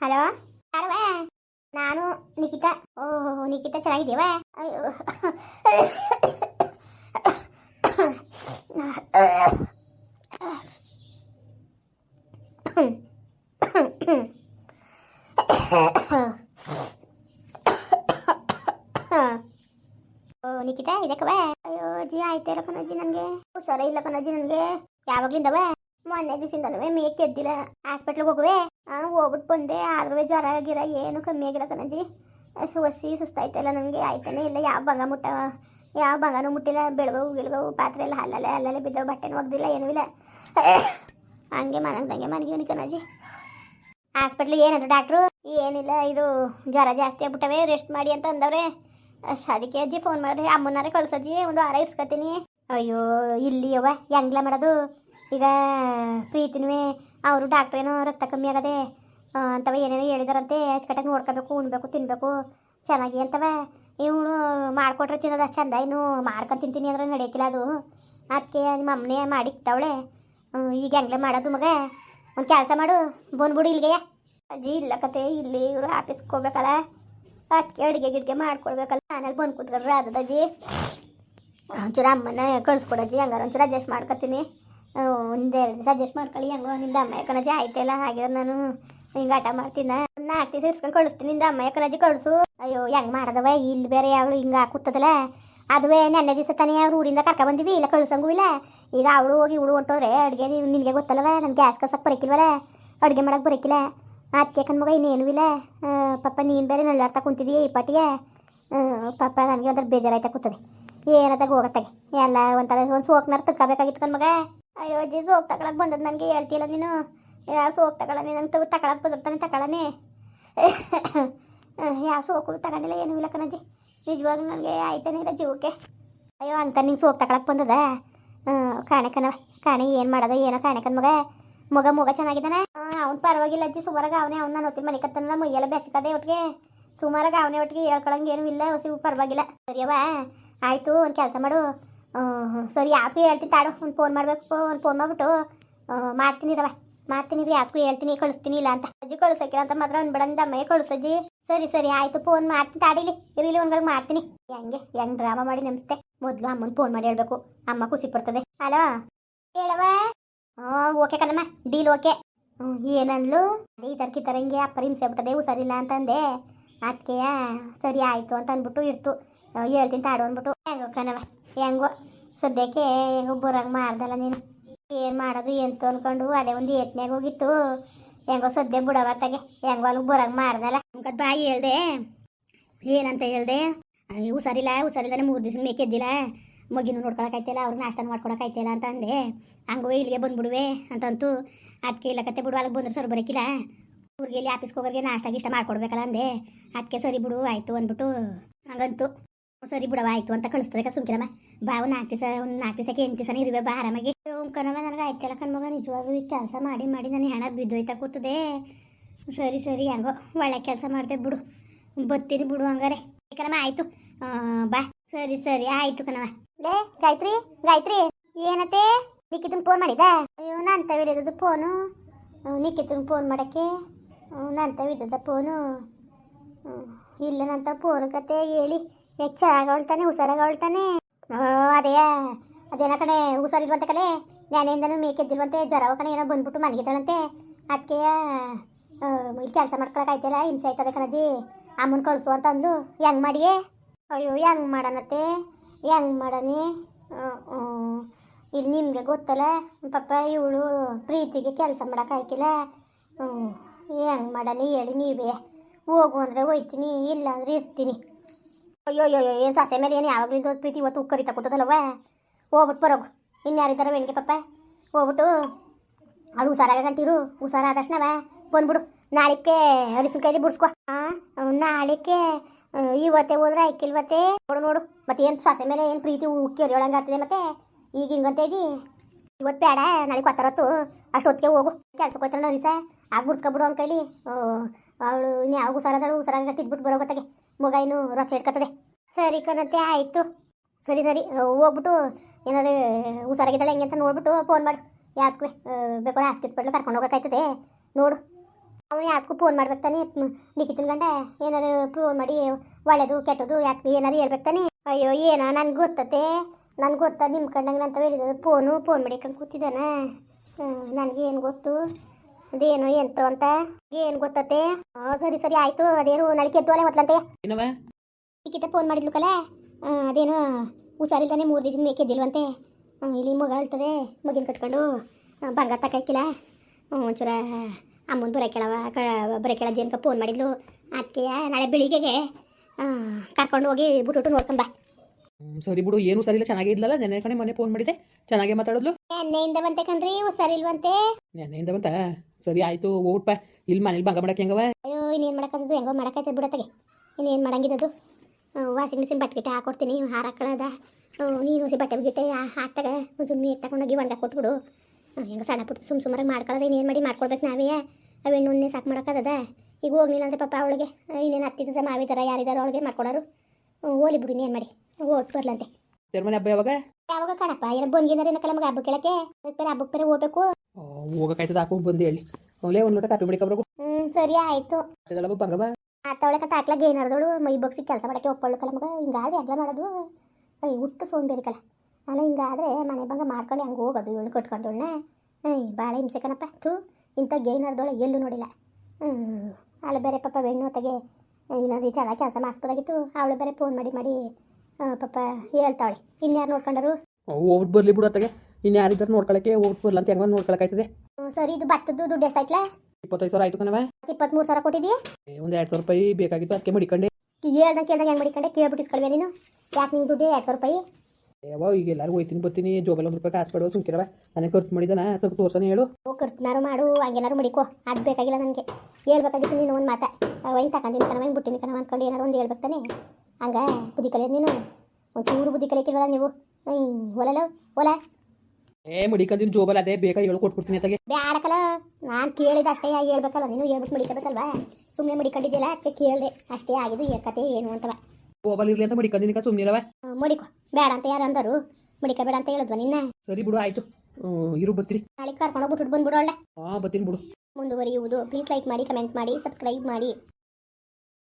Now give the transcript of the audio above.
Hello? ಯಾರವ ನಾನು ನಿಖಿತಾ ಓಹ್ ನಿಖಿತಾ ಚೆನ್ನಾಗಿದ್ದೀವ ಓ ನಿಖಿತಾ ಇದಕ್ಕವ ಅಯ್ಯೋ G ಆಯ್ತಾ ಇಲ್ಲ ಕಣಜ್ಜಿ ನನಗೆ? ಹುಷಾರ ಇಲ್ಲ ಕಣಜ್ಜಿ ನನಗೆ. ಯಾವಾಗ್ಲಿಂದವ ಮೊನ್ನೆ ದಿವಸದಿಂದಲೇ ಮೇಕೆ ಎದ್ದಿಲ್ಲ. ಹಾಸ್ಪಿಟ್ಲ್ಗೆ ಹೋಗುವೆ ಹೋಗ್ಬಿಟ್ಟು ಬಂದೆ. ಆದ್ರೂ ಜ್ವರ ಆಗಿರ ಏನು ಕಮ್ಮಿ ಆಗಿಲ್ಲ ಕಣಜಿ ಒಸಿ ಸುಸ್ತಾಯ್ತಲ್ಲ ನನಗೆ ಆಯ್ತಾನೆ. ಇಲ್ಲ, ಯಾವ ಬಂಗ ಮುಟ್ಟ, ಯಾವ ಬಂಗನೂ ಮುಟ್ಟಿಲ್ಲ. ಬೆಳಗವು ಗಿಳಗವು ಪಾತ್ರೆ ಎಲ್ಲ ಅಲ್ಲಲ್ಲೇ ಅಲ್ಲಲ್ಲೇ ಬಿದ್ದವು. ಬಟ್ಟೆನೂ ಒಗ್ದಿಲ್ಲ, ಏನೂ ಇಲ್ಲ. ಹಂಗೆ ಮನಗ್ದಂಗೆ ಮನಗಿವನಿ ಕಣಜಿ ಹಾಸ್ಪಿಟ್ಲ್ ಏನಂದ್ರು ಡಾಕ್ಟ್ರು ಏನಿಲ್ಲ, ಇದು ಜ್ವರ ಜಾಸ್ತಿ ಆಗ್ಬಿಟ್ಟವೆ. ರೆಸ್ಟ್ ಮಾಡಿ ಅಂತ ಅಂದವ್ರೆ. ಅದಕ್ಕೆ ಅಜ್ಜಿ ಫೋನ್ ಮಾಡಿದ್ರೆ ಅಮ್ಮನಾರೇ ಕಳ್ಸಜ್ಜಿ ಒಂದು ವಾರ ಇರ್ಸ್ಕೊತೀನಿ. ಅಯ್ಯೋ ಇಲ್ಲಿ ಅವ ಹೆಂಗ್ಲ ಮಾಡೋದು? ಈಗ ಪ್ರೀತಿನೂ ಅವರು ಡಾಕ್ಟ್ರೇನೋ ರಕ್ತ ಕಮ್ಮಿ ಆಗದೆ ಅಂತವೆ ಏನೇನೋ ಹೇಳಿದಾರಂತೆ, ಅಚ್ಚುಕಟ್ಟಾಗಿ ನೋಡ್ಕೋಬೇಕು, ಉಣ್ಬೇಕು, ತಿನ್ಬೇಕು, ಚೆನ್ನಾಗಿ ಅಂತವ. ಇವಳು ಮಾಡ್ಕೊಟ್ರೆ ತಿನ್ನೋದು ಅಷ್ಟು ಚಂದ, ಇನ್ನು ಮಾಡ್ಕೊಂಡು ತಿಂತೀನಿ ಅಂದ್ರೆ ನಡೆಯಕ್ಕಿಲ್ಲ ಅದು. ಅದಕ್ಕೆ ನಿಮ್ಮ ಅಮ್ಮನೇ ಮಾಡಿ ಇಟ್ಟವಳೆ. ಈಗ ಹೆಂಗ್ಲೆ ಮಾಡೋದು ಮಗ? ಒಂದು ಕೆಲಸ ಮಾಡು ಬಂದ್ಬಿಡು ಇಲ್ಲಿಗೆ. ಅಜ್ಜಿ, ಇಲ್ಲ ಕತೆ, ಇಲ್ಲಿ ಇವರು ಆಫೀಸ್ಗೆ ಹೋಗ್ಬೇಕಲ್ಲ. ಅದಕ್ಕೆ ಅಡುಗೆ ಗಿಡ್ಗೆ ಮಾಡ್ಕೊಡ್ಬೇಕಲ್ಲ. ನಾನಲ್ಲಿ ಬಂದು ಕೂತ್ಕೊಂಡ್ರೆ ಅದದ ಅಜ್ಜಿ. ಒಂಚೂರು ಅಮ್ಮನ ಕಳಿಸ್ಕೊಡಜ್ಜಿ ಹಂಗಾರ ಒಂಚೂರು ಅಡ್ಜಸ್ಟ್ ಮಾಡ್ಕೊತೀನಿ. ಒಂದೆರಡು ಸಜೆಸ್ಟ್ ಮಾಡ್ಕೊಳ್ಳಿ, ಹೆಂಗೋ, ನಿಂದ ಅಮ್ಮ ಯಾಕನಜ್ಜಿ ಆಯ್ತಲ್ಲ ಹಾಗಿದ್ರೆ ನಾನು ಹಿಂಗೆ ಆಟ ಮಾಡ್ತೀನ. ನಾಲ್ಕು ದಿವಸ ಸೇರಿಸ್ಕೊಂಡು ಕಳಿಸ್ತೀನಿ, ನಿಂದ ಅಮ್ಮ ಕಳಿಸು. ಅಯ್ಯೋ, ಹೆಂಗೆ ಮಾಡದವ, ಇಲ್ಲಿ ಬೇರೆ ಅವಳು ಹಿಂಗೆ ಹಾಕುತ್ತದಲ್ಲ ಅದುವೇ ನೆನ್ನೆ ದಿವಸ ತಾನೇ ಅವ್ರು ಊರಿಂದ ಕರ್ಕ ಬಂದಿವಿ, ಇಲ್ಲ ಕಳ್ಸಂಗೂ ಇಲ್ಲ. ಈಗ ಅವಳು ಹೋಗಿ ಇವಳು ಹೊಂಟೋದ್ರೆ ಅಡುಗೆ ನಿನಗೆ ಗೊತ್ತಲ್ಲವ ನನ್ನ ಗ್ಯಾಸ್ ಕಸಕ್ಕೆ ಬರೋಕ್ಕಿಲ್ವಲ್ಲ ಅಡುಗೆ ಮಾಡಕ್ಕೆ ಬರೋಕ್ಕಿಲ್ಲ ಅದಕ್ಕೆ ಕಣ್ಮಗ ಇನ್ನೇನು ಇಲ್ಲ. ಪಾಪ ನೀನು ಬೇರೆ ನಳ್ಳಾಡ್ತಾ ಕುಂತಿದೀಯ ಈ ಪಾಟಿಗೆ. ಪಾಪ ನನಗೆ ಒಂಥರ ಬೇಜಾರಾಯ್ತಾ ಕೂತದೆ. ಏನತ್ತಾಗ ಹೋಗತ್ತಾಗೆ? ಎಲ್ಲ ಒಂಥರ ಒಂದು ಸೋಕ್ನಾರ ತಕ್ಕಬೇಕಾಗಿತ್ತು ಕಣ್ಮಗ ಅಯ್ಯೋ ಅಜ್ಜಿ ಹೋಗಿ ತಗೊಳಕ್ ಬಂದದ್ದು ನನಗೆ ಹೇಳ್ತಿಲ್ಲ ನೀನು? ಯಾವ ಹೋಗಿ ತಗೊಳ್ಳನೆ ನಂಗೆ ತಗೋ ತಗೊಳಕ್ ಬಂದಿರ್ತಾನೆ ತಗೊಳ್ಳನೆ ಯಾವ ಸೋಕು ತಗೊಂಡಿಲ್ಲ, ಏನೂ ಇಲ್ಲ ಕಣಜ್ಜಿ ನಿಜವಾಗ್ಲೂ ನನಗೆ ಆಯ್ತಾನೆ ಇಲ್ಲ ಜೀವಕ್ಕೆ. ಅಯ್ಯೋ, ಅಂತ ನಿಂಗೆ ಸೋಕ್ ತಗೊಳಕ್ ಬಂದದ? ಕಾಣೆ ಕಣವ ಕಾಣೆ, ಏನು ಮಾಡೋದ, ಏನೋ ಕಾಣೆ ಮಗ. ಮಗ ಮಗ ಚೆನ್ನಾಗಿದ್ದಾನೆ? ಅವ್ನು ಪರವಾಗಿಲ್ಲ ಅಜ್ಜಿ, ಸುಮಾರಾಗ ಅವನೇ ನಾನು ನೋಡ್ತೀನಿ ಮನೆ ಕತ್ತನ ಮೈಯೆಲ್ಲ ಬೆಚ್ಚಕದೆ ಒಟ್ಟಿಗೆ ಸುಮಾರಾಗ ಅವನೇ ಒಟ್ಟಿಗೆ ಹೇಳ್ಕೊಳಂಗೆ ಏನೂ ಇಲ್ಲ ಹೊಸ ಪರವಾಗಿಲ್ಲ. ಸರಿಯವ ಆಯಿತು, ಒಂದು ಕೆಲಸ ಮಾಡು. ಸರಿ ಯಾಕೂ ಹೇಳ್ತೀನಿ ತಾಡು. ಒಂದು ಫೋನ್ ಮಾಡಬೇಕು, ಒಂದು ಫೋನ್ ಮಾಡಿಬಿಟ್ಟು ಮಾಡ್ತೀನಿ ರವ. ಮಾಡ್ತೀನಿ ರೀ ಯಾಕೂ ಹೇಳ್ತೀನಿ, ಕಳಿಸ್ತೀನಿ ಇಲ್ಲ ಅಂತ. ಅಜ್ಜಿ ಕಳ್ಸೋಕೆ ಅಂತ ಮಾತ್ರ ಒಂದು ಬಿಡಂದ ಮೈ ಕಳಿಸಜ್ಜಿ ಸರಿ ಸರಿ, ಆಯಿತು ಫೋನ್ ಮಾಡ್ತೀನಿ ತಾಡಿಲಿ ಇರಲಿ ಒಂದ್ಗಳಿಗೆ ಮಾಡ್ತೀನಿ. ಹೆಂಗೆ ಹೆಂಗೆ ಡ್ರಾಮಾ ಮಾಡಿ ನಮಸ್ತೆ ಮೊದಲು ಅಮ್ಮನ ಫೋನ್ ಮಾಡಿ ಹೇಳ್ಬೇಕು. ಅಮ್ಮ ಖುಷಿ ಪಡ್ತದೆ. ಹಲೋ ಹೇಳವ ಓಕೆ ಕಣಮ್ಮ. Deal okay. ಏನಂದ್ಲು? ಅದೇ ಈ ಥರಕ್ಕೆ ಥರ ಹಿಂಗೆ ಅಪ್ಪ ಹಿಂಸೆ ಬಿಟ್ಟದೆ, ಹುಷಾರಿಲ್ಲ ಅಂತಂದೆ. ಅದಕ್ಕೆ ಸರಿ, ಆಯಿತು ಅಂತ ಅಂದ್ಬಿಟ್ಟು ಇರ್ತು. ಹೇಳ್ತೀನಿ ತಾಡು ಅಂದ್ಬಿಟ್ಟು ಕಣವ ಹೆಂಗೋ ಸದ್ಯಕ್ಕೆ ಹೆಂಗೋ ಬರಂಗೆ ಮಾಡ್ದಲ್ಲ ನೀನು. ಏನು ಮಾಡೋದು, ಏನು ಅನ್ಕೊಂಡು ಅದೇ ಒಂದು ಏತ್ನ್ಯಾಗ ಹೋಗಿತ್ತು. ಹೆಂಗೋ ಸದ್ಯ ಬಿಡವತ್ತಾಗೆ ಹೆಂಗೋ ಅಲ್ಲಿ ಬರಂಗೆ ಮಾಡ್ದಲ್ಲ. ನಮ್ಗೆ ಬಾಯಿ ಹೇಳ್ದೆ. ಏನಂತ ಹೇಳ್ದೆ? ಹುಷಾರಿಲ್ಲ ಹುಷಾರಿಲ್ಲ ಮೂರು ದಿವಸ ಮೇಕೆದ್ದಿಲ್ಲ ಮಗಿನೂ ನೋಡ್ಕೊಳಕಾಯ್ತಿಲ್ಲ ಅವ್ರಿಗೆ ನಾಷ್ಟ ಮಾಡ್ಕೊಳಕಾಯ್ತಿಲ್ಲ ಅಂತ ಅಂದೆ. ಹಂಗೋ ಇಲ್ಲಿಗೆ ಬಂದ್ಬಿಡುವೆ ಅಂತಂತೂ. ಅದಕ್ಕೆ ಇಲ್ಲ ಕತೆ ಬಿಡು ಅಲ್ಲಿ ಬಂದ್ರೆ ಸರ್ ಬರೋಕ್ಕಿಲ್ಲ ಊರಿಗೆ ಇಲ್ಲಿ ಆಫೀಸ್ಗೆ ಹೋಗೋರಿಗೆ ನಾಷ್ಟ ಇಷ್ಟ ಮಾಡ್ಕೊಡ್ಬೇಕಲ್ಲ ಅಂದೆ. ಅದಕ್ಕೆ ಸರಿ ಬಿಡು, ಆಯಿತು ಅಂದ್ಬಿಟ್ಟು ಹಂಗಂತು. ಸರಿ ಬಿಡವ ಆಯ್ತು ಅಂತ ಕಳಿಸ್ತದೆ ಸುಮ್ಕಿರಮ್ಮ ಬಾ ನಾಲ್ಕು ದಿವಸ, ಒಂದು ನಾಲ್ಕು ದಿವಸಕ್ಕೆ ಎಂಟು ದಿವಸನೇ ಇರುವೆ ಬಾ ಆರಾಮಾಗಿ. ಕಣವ ನನಗೆ ಆಯ್ತಲ್ಲ ಕಣ್ಮಗ ನಿಜವಾಗ್ಲೂ ಈ ಕೆಲಸ ಮಾಡಿ ಮಾಡಿ ನನಗೆ ಹಣ ಬಿದ್ದೋಯ್ತಾ ಕೂತದೆ. ಸರಿ ಸರಿ, ಹಂಗೋ, ಒಳ್ಳೆ ಕೆಲಸ ಮಾಡಿದೆ ಬಿಡು. ಬತ್ತೀನಿ ಬಿಡು ಹಂಗಾರೆ. ಕಣಮ್ಮ ಆಯಿತು. ಬಾ. ಸರಿ ಸರಿ, ಆಯಿತು ಕಣವ ಲೇ, ಗಾಯತ್ರಿ ಗಾಯತ್ರಿ, ಏನತ್ತೆ? ನಿಖಿತನ್ ಫೋನ್ ಮಾಡಿದ ಅಯ್ಯೋ ನಾನು ತವಿರೋದು ಫೋನು ನಿಖಿತನ್ ಫೋನ್ ಮಾಡೋಕ್ಕೆ. ನಾನು ತವಿದ್ದದ ಫೋನು ಇಲ್ಲ, ನಂತ ಫೋನ್ ಕತೆ ಹೇಳಿ. ಯಾಕೆ ಹುಷಾರಾಗಿ ಹೊಳ್ತಾನೆ. ಅದೇ, ಅದೇನ ಕಣೆ ಹುಷಾರಿಲ್ವಂತೆ ಕಲೆ ಜ್ಞಾನೆಯಿಂದನೂ ಮೇಕೆದ್ದಿಲ್ವಂತೆ ಜ್ವರ ಕಣೆ ಏನೋ ಬಂದ್ಬಿಟ್ಟು ಮನೆಗಿದ್ದಾಳಂತೆ ಅದಕ್ಕೆ ಇಲ್ಲಿ ಕೆಲಸ ಮಾಡ್ಕೊಳಕಾಯ್ತಿಲ್ಲ ಹಿಂಸೆ ಆಯ್ತದೆ ಕಣಜ್ಜಿ ಅಮ್ಮನ ಕಳಿಸು ಅಂತ ಅಂದ್ಲು. ಹೆಂಗೆ ಮಾಡಿಯೇ? ಅಯ್ಯೋ, ಹೆಂಗೆ ಮಾಡನತ್ತೆ ಹೆಂಗೆ ಮಾಡನಿ ಇಲ್ಲಿ ನಿಮಗೆ ಗೊತ್ತಲ್ಲ, ಪಾಪ ಇವಳು ಪ್ರೀತಿಗೆ ಕೆಲಸ ಮಾಡೋಕ್ಕಾಯ್ಕಿಲ್ಲ ಹೆಂಗೆ ಮಾಡನಿ ಹೇಳಿ ನೀವೇ. ಹೋಗು ಅಂದರೆ ಹೋಯ್ತೀನಿ ಇಲ್ಲ ಅಂದರೆ ಇರ್ತೀನಿ. ಅಯ್ಯೋ ಅಯ್ಯೋ ಏನು ಸಾಸೆ ಮೇಲೆ ಏನು ಯಾವಾಗಲಿಂದ ಪ್ರೀತಿ ಇವತ್ತು ಕರಿತಾ ಕೂತದಲ್ಲವ ಹೋಗ್ಬಿಟ್ಟು ಬರೋಗು. ಇನ್ಯಾರಿದ್ದಾರೆ ಬೆಣ್ಗೆ ಪಪ್ಪ? ಹೋಗ್ಬಿಟ್ಟು ಅವಳು ಹುಷಾರಾಗ ಗಂಟಿರು ಹುಷಾರಾದ ತಕ್ಷಣವ ಬಂದ್ಬಿಡು. ನಾಳಿಕೆ ಹರಿಸಿನ ಕೈಲಿ ಬಿಡಿಸ್ಕೊ ಹಾಂ ನಾಳಿಕೆ ಇವತ್ತೆ ಹೋದ್ರೆ ಆಯ್ಕಿಲ್ವತ್ತೆ ನೋಡು ನೋಡು. ಮತ್ತೆ ಏನು ಸಾಸೆ ಮೇಲೆ ಏನು ಪ್ರೀತಿ ಉಕ್ಕಿ ಹರಿಯೋಳಂಗೆ ಆಗ್ತದೆ ಮತ್ತೆ? ಈಗ ಹಿಂಗಂತ ಇದಿ ಇವತ್ತು ಬೇಡ ನಾಳೆ ಅಷ್ಟು ಹೊತ್ತಿಗೆ ಹೋಗು. ಕೆಲ್ಸಕ್ಕೆ ಹೋಯ್ತಾಳ ರೀಸ ಆಗ ಬಿಡ್ಸ್ಕೊಬಿಡು ಅವ್ನ ಕೈಲಿ. ಅವಳು ಇನ್ನು ಯಾವಾಗ ಹುಷಾರದಳು ಹುಷಾರಾಗ ತಿದ್ಬಿಟ್ಟು ಬರೋ ಗೊತ್ತಾಗೆ ಮಗ ಏನು ರೊಚ್ಚ ಇಟ್ಕೊತದೆ ಸರಿ ಕಣತ್ತೆ ಆಯಿತು. ಸರಿ ಸರಿ. ಹೋಗ್ಬಿಟ್ಟು ಏನಾದ್ರು ಹುಷಾರಾಗಿದ್ದಾಳೆ ಹೆಂಗೆ ಅಂತ ನೋಡ್ಬಿಟ್ಟು ಫೋನ್ ಮಾಡು. ಯಾಕೆ ಬೇಕಾದ್ರೆ ಹಾಸ್ಪಿಟ್ಲ್ ಕರ್ಕೊಂಡು ಹೋಗೋಕ್ಕಾಯ್ತದೆ ನೋಡು. ಅವನು ಯಾಕೂ ಫೋನ್ ಮಾಡ್ಬೇಕು ತಾನೆ. ನಿಖಿತನ ಗಂಡ ಏನಾರು ಫೋನ್ ಮಾಡಿ ಒಳ್ಳೇದು, ಕೆಟ್ಟದು ಯಾಕೆ ಏನಾರು ಹೇಳ್ಬೇಕು ತಾನೆ. ಅಯ್ಯೋ, ಏನೋ ನನ್ಗೆ ಗೊತ್ತತೆ. ನನ್ಗೆ ಗೊತ್ತಾ? ನಿಮ್ಮ ಕಂಡಂಗೆ ಅಂತ ಹೇಳಿದ ಫೋನು ಫೋನ್ ಮಾಡಿಕೊಂಡು ಕೂತಿದ್ದಾನ? ನನಗೆ ಏನು ಗೊತ್ತು? ಅದೇನು ಎಂತ ಅಂತ? ಏನು ಗೊತ್ತತೆ ಸರಿ ಸರಿ ಆಯ್ತು. ಅದೇನು ನಳಿಕೆ ಎದ್ದು ಅಲ್ಲೇ ಏನವ ಈಕಿತ ಫೋನ್ ಮಾಡಿದ್ಲು ಕಲೆ. ಆ, ಅದೇನು ಹುಷಾರಿಲ್ದಾನೆ ಮೂರು ದಿವಸ ಮೇಕೆದ್ದಿಲ್ವಂತೆ ಆ, ಇಲ್ಲಿ ಮಗ ಹೇಳ್ತದೆ ಮಗಿನ ಕಟ್ಕೊಂಡು. ಆ, ಬಂಗಾರ ತಕ್ಕಿಲ್ಲ ಒಂಚೂರ ಅಮ್ಮನ ಬರೋಕೆಳವ ಕ ಬರೋಕೆಳ ಜೇನ್ಕ ಫೋನ್ ಮಾಡಿದ್ಲು. ಅದಕ್ಕೆ ನಾಳೆ ಬೆಳಿಗ್ಗೆಗೆ ಆ, ಕರ್ಕೊಂಡು ಹೋಗಿ ಬಿಟ್ಬಿಟ್ಟು ನೋಡ್ಕೊಂಬ ಹ್ಮ್, ಸರಿ ಬಿಡು. ಏನು ಸರಿ ಚೆನ್ನಾಗೇ ಇದ್ಲಲ್ಲ? ನೆನೆ ಕಣೆ ಮೊನ್ನೆ ಫೋನ್ ಮಾಡಿದೆ. ಚೆನ್ನಾಗೇ ಮಾತಾಡಿದ್ಲು? ನೆನ್ನೆಯಿಂದ ಬಂತೆ ಕಣ್ರಿ ಹುಷಾರಿಲ್ವಂತೆ. ನೆನ್ನೆಯಿಂದ ಬಂತ? ಸರಿ ಆಯ್ತು ಊಟ ಇಲ್ಲಿ ಮನೇಲಿ ಬಂಗ ಮಾಡಕ್ಕೆ ಹೆಂಗವ? ಅಯ್ಯೋ ಇನ್ನೇನು ಮಾಡೋಕ್ಕದ್ದು? ಹೆಂಗೋ ಮಾಡೋಕ್ಕಾಯ್ತದೆ ಬಿಡತ್ತಗೆ ಇನ್ನೇನು ಮಾಡಂಗಿದ್ದದು ವಾಷಿಂಗ್ ಮಿಷಿನ್ ಬಟ್ಟೆ ಗಿಟ್ಟೆ ಹಾಕೊಡ್ತೀನಿ. ಹಾರ ಹಾಕೊಳ್ಳೋದ ನೀನು ಹೊಸಿ ಬಟ್ಟೆ ಗಿಟ್ಟೆ ಹಾಕ್ತಾಗ ನೀರು ತಗೊಂಡೋಗಿ ಒಣಗ ಕೊಟ್ಬಿಡು. ಹೆಂಗೆ ಸಣ್ಣ ಪುಟ್ಟ ಸುಮ್ ಸುಮಾರಾಗಿ ಮಾಡ್ಕೊಳ್ಳೋದು ಇನ್ನೇನು ಮಾಡಿ ಮಾಡ್ಕೊಳ್ಬೇಕು ನಾವೇ. ಅವೇನು ಒಂದೇ ಸಾಕು ಮಾಡೋಕ್ಕದ ಈಗ ಹೋಗ್ಲಿಲ್ಲ ಅಂದರೆ ಪಾಪ ಅವಳಿಗೆ ಇನ್ನೇನು ಮಾವಿ ಮಾವಿದಾರ ಯಾರಿದಾರ ಅವಳಿಗೆ ಮಾಡ್ಕೊಡೋರು ಓಲಿ ಹೋಲಿ ಬಿಡು ಇನ್ನೇನು ಮಾಡಿ. ಓಟ್ ಬರ್ಲಂತೆ. ಯಾವಾಗ? ಯಾವಾಗ ಕಣಪ್ಪ? ಯಾರು ಬಂದಿದ್ದಾರೆ ಏನಕ್ಕಲ್ಲ ಮಗ ಹಬ್ಬಕ್ಕೆ ಕೇಳಕ್ಕೆ? ಬೇರೆ ಹಬ್ಬಕ್ಕೆ ಬೇರೆ ಹೋಗ್ಬೇಕು. ಹೋಗಕ್ಕಾಯ್ತದ ಹಾಕು ಬಂದು ಹೇಳಿ. ಅವಲೇ ಒಂದು ಲೋಟ ಕಾಪಿ ಮಾಡಿಕೊಬ್ರಗು ಹ್ಮ್ ಸರಿ ಆಯ್ತು. ಬಂಗವ ಆತವಳೆ ಕತ್ತ ಹಾಕ್ಲಾಗ ಏನಾರ್ದವಳು ಮೈ ಬಗ್ಸಿ ಕೆಲಸ ಮಾಡಕ್ಕೆ ಒಪ್ಕೊಳ್ಳುಕಲ್ಲ ಮಗ. ಹಿಂಗಾದ್ರೆ ಎಲ್ಲ ಮಾಡೋದು ಅಯ್ಯ ಹುಟ್ಟು ಸೋಂಬೇರಿಕಲ್ಲ ಅಲ್ಲ ಹಿಂಗಾದ್ರೆ ಮನೆ ಬಂಗ ಮಾಡ್ಕೊಂಡು ಹಂಗೆ ಹೋಗೋದು ಇವಳು ಕಟ್ಕೊಂಡವಳನ್ನ ಏಯ್ ಭಾಳ ಹಿಂಸೆ ಕಣಪ್ಪ. ಥೂ ಇಂಥ ಗೇನರ್ದೊಳ ಎಲ್ಲೂ ನೋಡಿಲ್ಲ. ಹ್ಮ್ ಅಲ್ಲಿ ಬೇರೆ ಪಾಪ ಬೆಣ್ಣು ಹೊತ್ತಗೆ ಇನ್ನೊಂದು ಚೆನ್ನಾಗಿ ಕೆಲಸ ಮಾಡಿಸ್ಬೋದಾಗಿತ್ತು. ಅವಳು ಬೇರೆ ಫೋನ್ ಮಾಡಿ ಮಾಡಿ ಆ, ಪಾಪ ಹೇಳ್ತಾವಳೆ ಇನ್ಯಾರು ನೋಡ್ಕೊಂಡರು? ಹೋಗ್ಬಿಟ್ಟು ಬರಲಿ ಬಿಡು ಅತ್ತಗೆ. ಇನ್ನು ಯಾರಿದ್ದಾರೆ ನೋಡ್ಕೊಳಕ್ಕೆ ಬರಲ್ಲ ಅಂತ ಹೆಂಗ ನೋಡ್ಕೊಳಕಾಯ್ತದೆ. ಸರಿ ಇದು ಭತ್ತದ್ದು ದುಡ್ಡು ಎಷ್ಟಾಯ್ತಲ್ಲ ಇಪ್ಪತ್ತೈದು ಸಾವಿರ ಆಯ್ತು ಕಣವ ಇಪ್ಪತ್ಮೂರು ಸಾವಿರ ಕೊಟ್ಟಿದ್ದೀಯ? ಒಂದು ಎರಡು ಸಾವಿರ ರೂಪಾಯಿ ಬೇಕಾಗಿತ್ತು ಅದಕ್ಕೆ ಮಡಿಕೊಂಡೆ. ಹೇಳ್ದಂಗೆ ಕೇಳ್ದಂಗೆ ಹೆಂಗೆ ಮಡಿಕೊಂಡೆ? ಕೇಳ್ಬಿಟ್ಟಿಸ್ಕೊಳ್ವೆ ನೀನು. ಯಾಕೆ ನಿಂಗೆ ದುಡ್ಡು ಎರಡು ಸಾವಿರ ರೂಪಾಯಿ? ಯಾವ ಈಗ ಎಲ್ಲರೂ ಹೋಯ್ತೀನಿ ಬರ್ತೀನಿ. ಜೋಬಲ್ ಒಂದು ರೂಪಾಯಿ ಕಾಸು ಕೊಡೋ ಸುಮ್ಕಿರವ ನನಗೆ ಖರ್ಚು ಮಾಡಿದಾನ ಸ್ವಲ್ಪ ತೋರ್ಸನೆ ಹೇಳು. ಓ ಖರ್ಚುನಾರು ಮಾಡು ಹಂಗೇನಾರು ಮಡಿಕೋ. ಅದು ಬೇಕಾಗಿಲ್ಲ ನನಗೆ. ಹೇಳ್ಬೇಕಾಗಿತ್ತು ನೀನು ಒಂದು ಮಾತ. ವೈನ್ ತಗೊಂಡಿನಿ ಕಣವ ಹಿಂಗೆ ಬಿಟ್ಟಿನಿ ಕಣವ ಅಂದ್ಕೊಂಡು ಏನಾರು ಒಂದು ಹೇಳ್ಬೇಕು ತಾನೆ. ಹಂಗ ಬುದ್ಧಿ ಕಲಿಯೋದು ನೀನು. ಒಂಚೂರು ಬುದ್ಧಿ ಕಲಿಯಕ್ಕಿಲ್ವಲ್ಲ ನೀವು? ಹ್ಞೂ ಹೊಲ ಏ ಮಡಿಕಂದಿನ ಜೋಬಲ್ ಅದೇ ಬೇಕಾ ಹೇಳಿ ಕೊಟ್ಬಿಡ್ತೀನಿ ಅತ್ತಗೆ. ಬ್ಯಾಡಕಲ್ಲ ನಾನು ಕೇಳಿದ ಅಷ್ಟೇ ಹೇಳ್ಬೇಕಲ್ಲ ನೀನು ಹೇಳ್ಬಿಟ್ಟು ಮಡಿಕೋಬೇಕಲ್ವಾ ಸುಮ್ಮನೆ ಮಡಿಕೊಂಡಿದ್ದಿಲ್ಲ ಅದಕ್ಕೆ ಕೇಳಿದೆ. ಅಷ್ಟೇ ಆಗಿದ್ದು ಏಕತೆ ಏನು ಅಂತವ. ಜೋಬಲ್ ಇರ್ಲಿ ಅಂತ ಮಡಿಕಂದಿನಿಕ ಸುಮ್ಮನಿರವ ಮಡಿಕೊ ಮಡಿಕೋ. ಬೇಡ ಅಂತ ಯಾರು ಅಂದರು? ಮಡಿಕ ಬೇಡ ಅಂತ ಹೇಳಿದ್ವ ನಿನ್ನ? ಸರಿ ಬಿಡು ಆಯ್ತು. ಇರು ಬರ್ತೀನಿ. ನಾಳೆ ಕರ್ಕೊಂಡು ಬಿಟ್ಬಿಟ್ಟು ಬಂದ್ಬಿಡೋಳ್ಳೆ ಹಾಂ ಬರ್ತೀನಿ ಬಿಡು. ಮುಂದುವರಿಯುವುದು. ಪ್ಲೀಸ್ ಲೈಕ್ ಮಾಡಿ ಕಮೆಂಟ್ ಮಾಡಿ ಸಬ್ಸ್ಕ್ರೈಬ್ ಮಾಡಿ.